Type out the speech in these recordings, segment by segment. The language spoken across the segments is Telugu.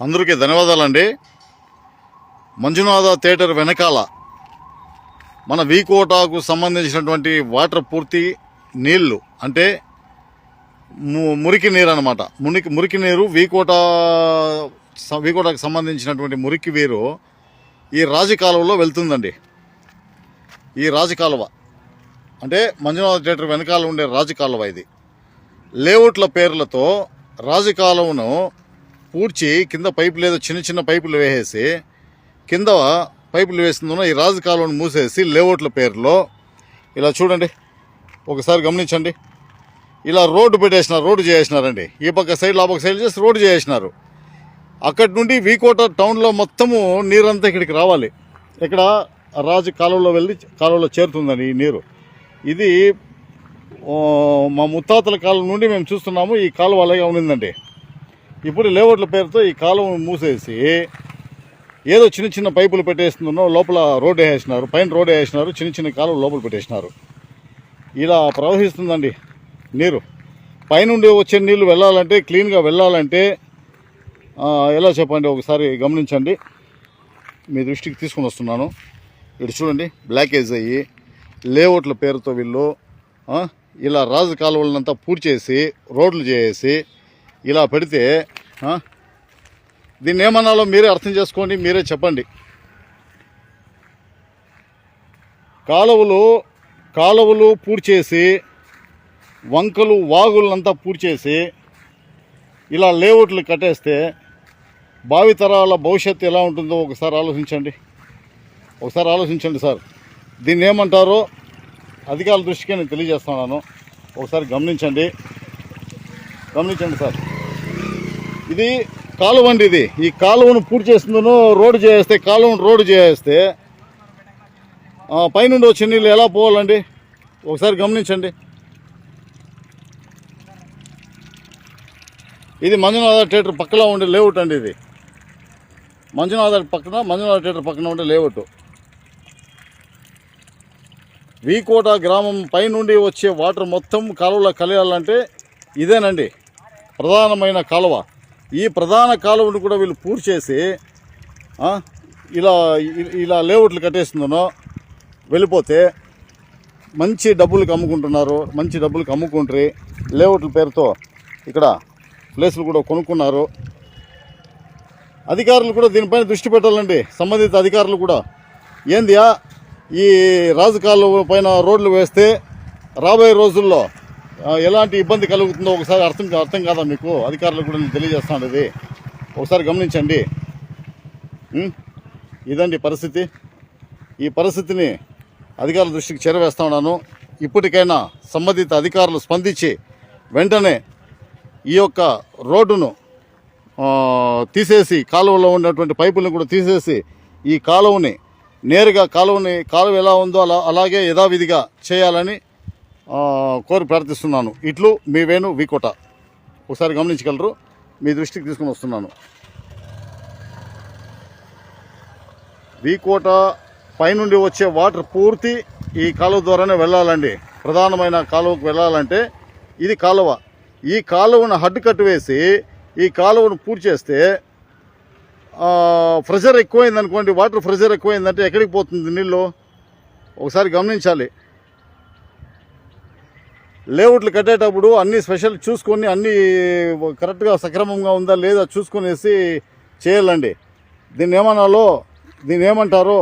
అందరికీ ధన్యవాదాలండి. మంజునాథ థియేటర్ వెనకాల మన వీకోటాకు సంబంధించినటువంటి వాటర్ పూర్తి నీళ్ళు అంటే ము- మురికి నీరు అనమాట మురికి మురికి నీరు వీకోట స- వీకోటకు సంబంధించినటువంటి మురికి నీరు ఈ రాజకాలువలో వెళ్తుందండి. ఈ రాజకాలువ అంటే మంజునాథ థియేటర్ వెనకాల ఉండే రాజకాలువ ఇది. లేఅవుట్ల పేర్లతో రాజకాలువను పూడ్చి కింద పైపులు ఏదో చిన్న చిన్న పైపులు వేసేసి కింద పైపులు వేస్తుందో ఈ రాజు కాలువను మూసేసి లేఅవుట్ల పేరులో ఇలా చూడండి. ఒకసారి గమనించండి. ఇలా రోడ్డు పెట్టేసినారు రోడ్డు చేసినారండి ఈ పక్క సైడ్ ఆ పక్క సైడ్ చేసి రోడ్డు చేసినారు అక్కడి నుండి వీకోట టౌన్లో మొత్తము నీరంతా ఇక్కడికి రావాలి. ఇక్కడ రాజు కాలువలో వెళ్ళి కాలువలో చేరుతుందండి ఈ నీరు. ఇది మా ముత్తాతల కాలం నుండి మేము చూస్తున్నాము ఈ కాలువ అలాగే ఉండిందండి. ఇప్పుడు లేఅవుట్ల పేరుతో ఈ కాలువను మూసేసి ఏదో చిన్న చిన్న పైపులు పెట్టేస్తున్నారో. లోపల రోడ్డు వేసినారు పైన రోడ్డు వేసినారు చిన్న చిన్న కాలువ లోపల పెట్టేసినారు ఇలా ప్రవహిస్తుందండి నీరు. పైనుండి వచ్చే నీళ్ళు వెళ్ళాలంటే క్లీన్గా వెళ్ళాలంటే ఎలా చెప్పండి ఒకసారి గమనించండి. మీ దృష్టికి తీసుకొని వస్తున్నాను. ఇటు చూడండి బ్లాకేజ్ అయ్యి లేఅవుట్ల పేరుతో వీళ్ళు ఇలా రాజు కాలువలనంతా పూర్తి చేసి రోడ్లు చేసి ఇలా పెడితే దీన్ని ఏమన్నాలో మీరే అర్థం చేసుకోండి మీరే చెప్పండి. కాలువలు కాలువలు పూడ్చేసి వంకలు వాగులంతా పూడ్చేసి ఇలా లేఅవుట్లు కట్టేస్తే భావితరాల భవిష్యత్తు ఎలా ఉంటుందో ఒకసారి ఆలోచించండి. ఒకసారి ఆలోచించండి సార్. దీన్ని ఏమంటారో అధికారుల దృష్టికి నేను తెలియజేస్తున్నాను. ఒకసారి గమనించండి. గమనించండి సార్. ఇది కాలువ అండి ఇది. ఈ కాలువను పూర్తి చేస్తుందను రోడ్డు చేస్తే కాలువను రోడ్డు చేస్తే. పైనుండి వచ్చే నీళ్ళు ఎలా పోవాలండి? ఒకసారి గమనించండి. ఇది మంజునాథ థియేటర్ పక్కలో ఉండే లేఅవుట్ అండి ఇది. మంజునాథ పక్కన మంజునాథ థియేటర్ పక్కన ఉండే లేఅవుట్. వీకోట గ్రామం పైనుండి వచ్చే వాటర్ మొత్తం కాలువలో కలియాలంటే ఇదేనండి. ప్రధానమైన కాలువ. ఈ ప్రధాన కాలువను కూడా వీళ్ళు పూర్తి చేసి ఇలా ఇలా లేఅవుట్లు కట్టేస్తుందనో వెళ్ళిపోతే మంచి డబ్బులకు అమ్ముకుంటున్నారు మంచి డబ్బులకు అమ్ముకుంటారు. లేఅవుట్ల పేరుతో ఇక్కడ ప్లేసులు కూడా కొనుక్కున్నారు. అధికారులు కూడా దీనిపైన దృష్టి పెట్టాలండి. సంబంధిత అధికారులు కూడా. ఏందియా? ఈ రాజకాలు పైన రోడ్లు వేస్తే రాబోయే రోజుల్లో ఎలాంటి ఇబ్బంది కలుగుతుందో ఒకసారి అర్థం అర్థం కాదా మీకు? అధికారులకు కూడా నేను తెలియజేస్తాను ఇది. ఒకసారి గమనించండి. ఇదండి పరిస్థితి. ఈ పరిస్థితిని అధికారుల దృష్టికి చేరవేస్తా ఉన్నాను. ఇప్పటికైనా సంబంధిత అధికారులు స్పందించి వెంటనే ఈ యొక్క రోడ్డును తీసేసి కాలువలో ఉన్నటువంటి పైపులను కూడా తీసేసి ఈ కాలువని నేరుగా కాలువని కాలువ ఎలా ఉందో అలా అలాగే యథావిధిగా చేయాలని కోరి ప్రార్థిస్తున్నాను. ఇట్లు మీ వేణు వికోట ఒకసారి గమనించగలరు? మీ దృష్టికి తీసుకుని వస్తున్నాను. వీకోట పైనుండి వచ్చే వాటర్ పూర్తి ఈ కాలువ ద్వారానే వెళ్ళాలండి. ప్రధానమైన కాలువకు వెళ్ళాలంటే ఇది కాలువ. ఈ కాలువను హడ్డు కట్టు వేసి ఈ కాలువను పూర్తి చేస్తే ప్రెషర్ ఎక్కువైందనుకోండి వాటర్ ప్రెషర్ ఎక్కువైందంటే ఎక్కడికి పోతుంది నీళ్ళు? ఒకసారి గమనించాలి. లేఅవుట్లు కట్టేటప్పుడు అన్ని స్పెషల్ చూసుకొని అన్ని కరెక్ట్గా సక్రమంగా ఉందా లేదా చూసుకునేసి చేయాలండి. దీన్ని ఏమనాలో దీన్ని ఏమంటారో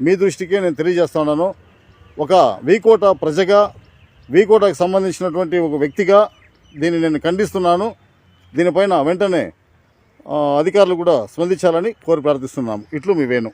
మీ దృష్టికి నేను తెలియజేస్తున్నాను ఒక వీకోట ప్రజగా వీకోటకు సంబంధించినటువంటి ఒక వ్యక్తిగా దీన్ని నేను ఖండిస్తున్నాను. దీనిపైన వెంటనే అధికారులు కూడా స్పందించాలని కోరి ప్రార్థిస్తున్నాము. ఇట్లు మీ వేణు.